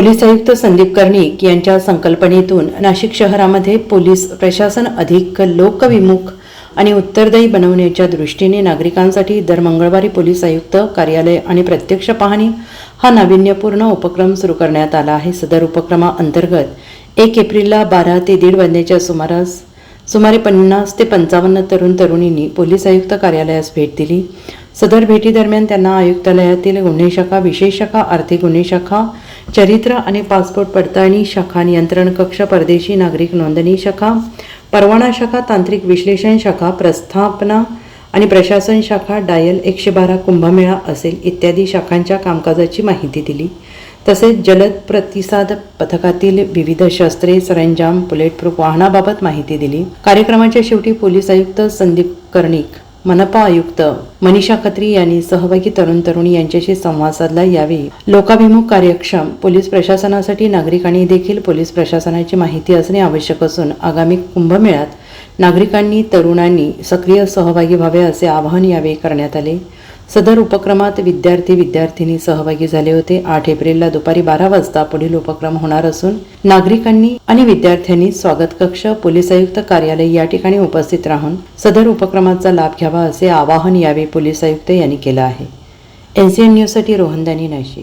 Police आयुक्त संदीप कर्णिक यांच्या संकल्पनेतून नाशिक शहरामध्ये पोलीस प्रशासन अधिक लोकविमुख आणि उत्तरदायी बनवण्याच्या दृष्टीने नागरिकांसाठी दर मंगळवारी पोलीस आयुक्त कार्यालय आणि प्रत्यक्ष पाहणी हा नाविन्यपूर्ण उपक्रम सुरू करण्यात आला आहे. सदर उपक्रमाअंतर्गत एक एप्रिलला बारा ते दीड वाजण्याच्या सुमारास सुमारे पन्नास ते पंचावन्न तरुण तरुणींनी पोलीस आयुक्त कार्यालयास भेट दिली. सदर भेटीदरम्यान त्यांना आयुक्तालयातील गुन्हे शाखा विशेष शाखा आर्थिक गुन्हे शाखा चरित्र आणि पासपोर्ट पडताळणी शाखा नियंत्रण कक्ष परदेशी नागरिक नोंदणी शाखा परवाना शाखा तांत्रिक विश्लेषण शाखा प्रस्थापना आणि प्रशासन शाखा डायल एकशे बारा कुंभमेळा असेल इत्यादी शाखांच्या कामकाजाची माहिती दिली. तसेच जलद प्रतिसाद पथकातील विविध शस्त्रे सरंजाम बुलेटप्रूफ वाहनाबाबत माहिती दिली. कार्यक्रमाच्या शेवटी पोलीस आयुक्त संदीप कर्णिक मनपा आयुक्त मनीषा खत्री यांनी सहभागी तरुण तरुणी यांच्याशी संवाद साधला यावेळी लोकाभिमुख कार्यक्षम पोलीस प्रशासनासाठी नागरिकांनी देखील पोलीस प्रशासनाची माहिती असणे आवश्यक असून आगामी कुंभमेळ्यात नागरिकांनी तरुणांनी सक्रिय सहभागी व्हावे असे आवाहन यावेळी करण्यात आले. सदर उपक्रमात विद्यार्थी विद्यार्थिनी सहभागी झाले होते. आठ एप्रिलला दुपारी बारा वाजता पुढील उपक्रम होणार असून नागरिकांनी आणि विद्यार्थ्यांनी स्वागत कक्ष पोलीस आयुक्त कार्यालय या ठिकाणी उपस्थित राहून सदर उपक्रमाचा लाभ घ्यावा असे आवाहन यावेळी पोलीस आयुक्त यांनी केलं आहे. एनसीएन न्यूजसाठी रोहनदानी नाशिक.